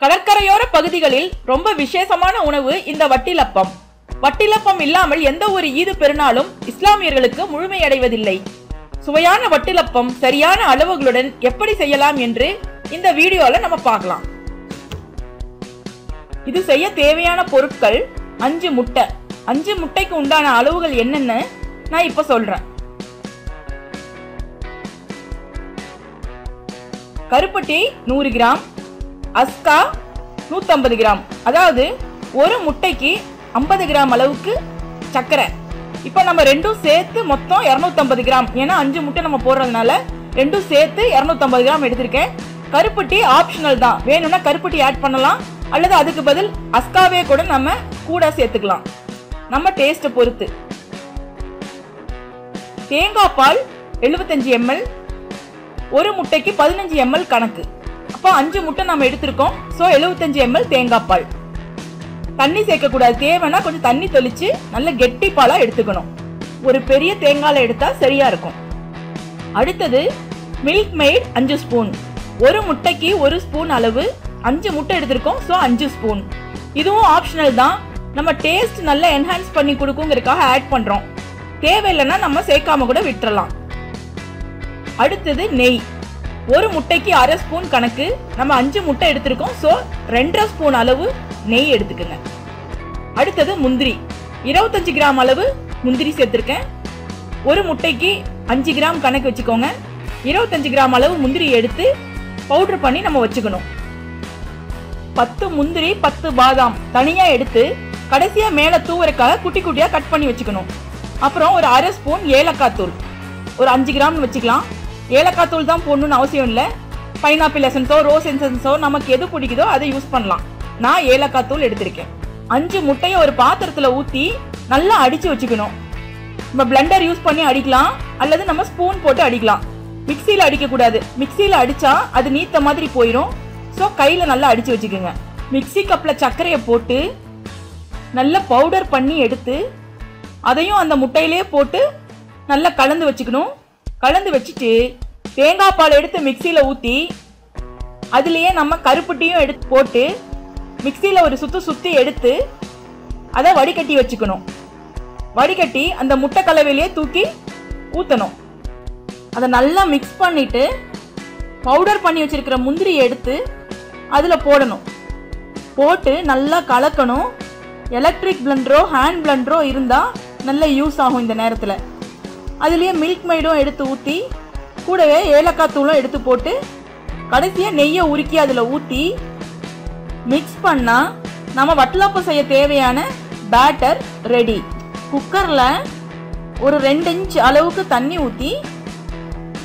கடற்கரையோர பகுதிகளில் ரொம்ப விசேஷமான உணவு இந்த வட்டிலப்பம். வட்டிலப்பம் இல்லாமல் எந்த ஒரு ஈது பெருநாளும் இஸ்லாமியர்களுக்கு முழுமையடைவதில்லை. சுவையான வட்டிலப்பம் சரியான அளவுகளுடன் எப்படி செய்யலாம் என்று இந்த வீடியோல நம்ம பார்க்கலாம். இது செய்ய தேவையான பொருட்கள் அஞ்சு முட்டை. அஞ்சு முட்டைக்கு உண்டான அளவுகள் என்னன்னு நான் இப்ப சொல்றேன். கருப்பட்டி நூறு கிராம் அஸ்கா நூற்றம்பது கிராம். அதாவது ஒரு முட்டைக்கு ஐம்பது கிராம் அளவுக்கு சர்க்கரை இப்போ நம்ம ரெண்டும் சேர்த்து மொத்தம் இரநூத்தம்பது கிராம். ஏன்னா அஞ்சு முட்டை நம்ம போடுறதுனால ரெண்டும் சேர்த்து இரநூத்தம்பது கிராம் எடுத்திருக்கேன். கருப்பட்டி ஆப்ஷனல் தான். வேணும்னா கருப்பட்டி ஆட் பண்ணலாம். அல்லது அதுக்கு பதில் அஸ்காவே கூட நம்ம கூட சேர்த்துக்கலாம். நம்ம டேஸ்ட்டை பொறுத்து. தேங்காய் பால் எழுபத்தஞ்சு எம்எல் ஒரு முட்டைக்கு பதினஞ்சு எம்எல் கணக்கு. அப்போ அஞ்சு முட்டை நம்ம எடுத்திருக்கோம். ஸோ எழுபத்தஞ்சு எம்எல் தேங்காய் பால். தண்ணி சேர்க்கக்கூடாது. தேவைன்னா கொஞ்சம் தண்ணி தெளித்து நல்ல கெட்டி பாலாக எடுத்துக்கணும். ஒரு பெரிய தேங்காயில் எடுத்தால் சரியாக இருக்கும். அடுத்தது மில்க் மெய்ட் அஞ்சு ஸ்பூன் ஒரு முட்டைக்கு ஒரு ஸ்பூன் அளவு அஞ்சு முட்டை எடுத்திருக்கோம். ஸோ அஞ்சு ஸ்பூன் இதுவும் ஆப்ஷனல் தான். நம்ம டேஸ்ட் நல்லா என்ஹான்ஸ் பண்ணி கொடுக்குங்கிறதுக்காக ஆட் பண்ணுறோம் தேவையில்லைன்னா நம்ம சேர்க்காம கூட விட்டுறலாம். அடுத்தது நெய். ஒரு முட்டைக்கு அரை ஸ்பூன் கணக்கு. நம்ம அஞ்சு முட்டை எடுத்திருக்கோம். ஸோ ரெண்டரை ஸ்பூன் அளவு நெய் எடுத்துக்கோங்க. அடுத்தது முந்திரி. இருபத்தஞ்சு கிராம் அளவு முந்திரி சேர்த்துருக்கேன். ஒரு முட்டைக்கு அஞ்சு கிராம் கணக்கு வச்சுக்கோங்க. இருபத்தஞ்சு கிராம் அளவு முந்திரி எடுத்து பவுடர் பண்ணி நம்ம வச்சுக்கணும். பத்து முந்திரி பத்து பாதாம் தனியாக எடுத்து கடைசியாக மேலே தூவறக்காக குட்டி குட்டியாக கட் பண்ணி வச்சுக்கணும். அப்புறம் ஒரு அரை ஸ்பூன் ஏலக்காய் தூள். ஒரு அஞ்சு கிராம் வச்சுக்கலாம். ஏலக்காய் தூள் தான் போடணும்னு அவசியம் இல்லை. பைனாப்பிள் எசன்ஸோ ரோஸ் எசன்ஸோ நமக்கு எது பிடிக்குதோ அதை யூஸ் பண்ணலாம். நான் ஏலக்காய் தூள் எடுத்திருக்கேன். அஞ்சு முட்டையை ஒரு பாத்திரத்தில் ஊற்றி நல்லா அடித்து வச்சுக்கணும். நம்ம பிளெண்டர் யூஸ் பண்ணி அடிக்கலாம். அல்லது நம்ம ஸ்பூன் போட்டு அடிக்கலாம். மிக்சியில் அடிக்கக்கூடாது. மிக்சியில் அடித்தா அது நீத்த மாதிரி போயிடும் ஸோ கையில் நல்லா அடித்து வச்சுக்கோங்க. மிக்ஸி கப்பில் சர்க்கரையை போட்டு நல்லா பவுடர் பண்ணி எடுத்து அதையும் அந்த முட்டையிலே போட்டு நல்லா கலந்து வச்சுக்கணும். கலந்து வச்சுட்டு தேங்காய் பால் எடுத்து மிக்சியில் ஊற்றி அதுலேயே நம்ம கருப்புட்டியும் எடுத்து போட்டு மிக்சியில் ஒரு சுற்று சுற்றி எடுத்து அதை வடிகட்டி வச்சுக்கணும். வடிகட்டி அந்த முட்டை கலவையிலே தூக்கி ஊற்றணும் அதை நல்லா மிக்ஸ் பண்ணிவிட்டு பவுடர் பண்ணி வச்சுருக்கிற முந்திரியை எடுத்து அதில் போடணும். போட்டு நல்லா கலக்கணும். எலக்ட்ரிக் பிளண்டரோ ஹேண்ட் பிளண்டரோ இருந்தால் நல்ல யூஸ் ஆகும் இந்த நேரத்தில். அதுலேயே மில்க் மைடும் எடுத்து ஊற்றி கூடவே ஏலக்காய் தூளும் எடுத்து போட்டு கடைசியாக நெய்யை உருக்கி அதில் ஊற்றி மிக்ஸ் பண்ணால் நம்ம வட்டலப்பம் செய்ய தேவையான பேட்டர் ரெடி குக்கரில் ஒரு ரெண்டு இன்ச் அளவுக்கு தண்ணி ஊற்றி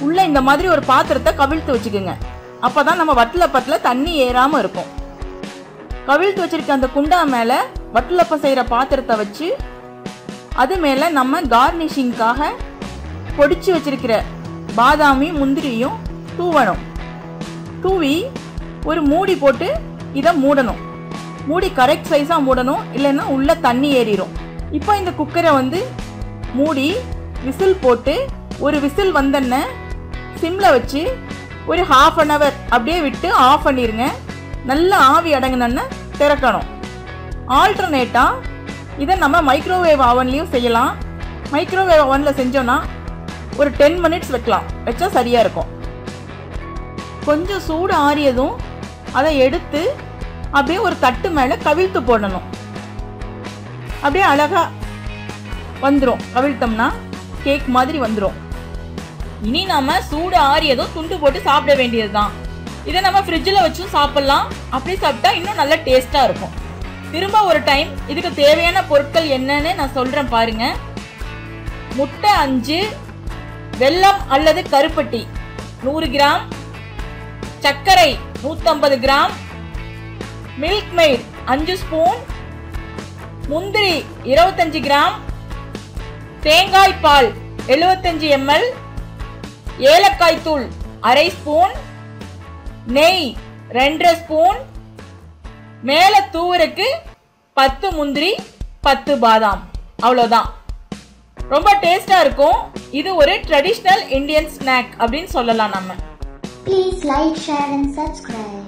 உள்ளே இந்த மாதிரி ஒரு பாத்திரத்தை கவிழ்த்து வச்சுக்கோங்க. அப்போ தான் நம்ம வட்டலப்பத்தில் தண்ணி ஏறாமல் இருக்கும். கவிழ்த்து வச்சிருக்க அந்த குண்டா மேலே வட்டலப்பம் செய்கிற பாத்திரத்தை வச்சு அது மேலே நம்ம கார்னிஷிங்காக பொடிச்சு வச்சிருக்கிற பாதாமியும் முந்திரியும் தூவணும். தூவி ஒரு மூடி போட்டு இதை மூடணும். மூடி கரெக்ட் சைஸாக மூடணும். இல்லைன்னா உள்ளே தண்ணி ஏறிடும் இப்போ இந்த குக்கரை வந்து மூடி விசில் போட்டு ஒரு விசில் வந்தோடனே சிம்மில் வச்சு ஒரு ஹாஃப் அன் ஹவர் அப்படியே விட்டு ஆஃப் பண்ணிடுங்க நல்லா ஆவி அடங்கினோன்னு திறக்கணும். ஆல்டர்னேட்டாக இதை நம்ம மைக்ரோவேவ் அவன்லேயும் செய்யலாம். மைக்ரோவேவ் அவனில் செஞ்சோன்னா ஒரு டென் மினிட்ஸ் வைக்கலாம். வச்சா சரியாக இருக்கும். கொஞ்சம் சூடு ஆறியதும் அதை எடுத்து அப்படியே ஒரு தட்டு மேலே கவிழ்த்து போடணும். அப்படியே அழகாக வந்துடும் கவிழ்த்தோம்னா கேக் மாதிரி வந்துடும் இனி நாம சூடு ஆறியதும் துண்டு போட்டு சாப்பிட வேண்டியது தான் இதை நம்ம ஃப்ரிட்ஜில் வச்சும் சாப்பிட்லாம். அப்படி சாப்பிட்டா இன்னும் நல்ல டேஸ்ட்டாக இருக்கும். திரும்ப ஒரு டைம் இதுக்கு தேவையான பொருட்கள் என்னன்னு நான் சொல்கிறேன் பாருங்கள் முட்டை அஞ்சு வெல்லம் அல்லது கருப்பட்டி. நூறு கிராம். சர்க்கரை நூற்றம்பது கிராம். மில்க் மெய்ட் அஞ்சு ஸ்பூன். முந்திரி இருபத்தஞ்சு கிராம். தேங்காய் பால் எழுபத்தஞ்சு எம்எல். ஏலக்காய் தூள் அரை ஸ்பூன். நெய் ரெண்டரை ஸ்பூன். மேலே தூவருக்கு பத்து முந்திரி பத்து பாதாம். அவ்வளோதான் ரொம்ப டேஸ்டா இருக்கும். இது ஒரு ட்ரெடிஷ்னல் இந்தியன் ஸ்நாக் அப்படின்னு சொல்லலாம் நம்ம. Please like share and subscribe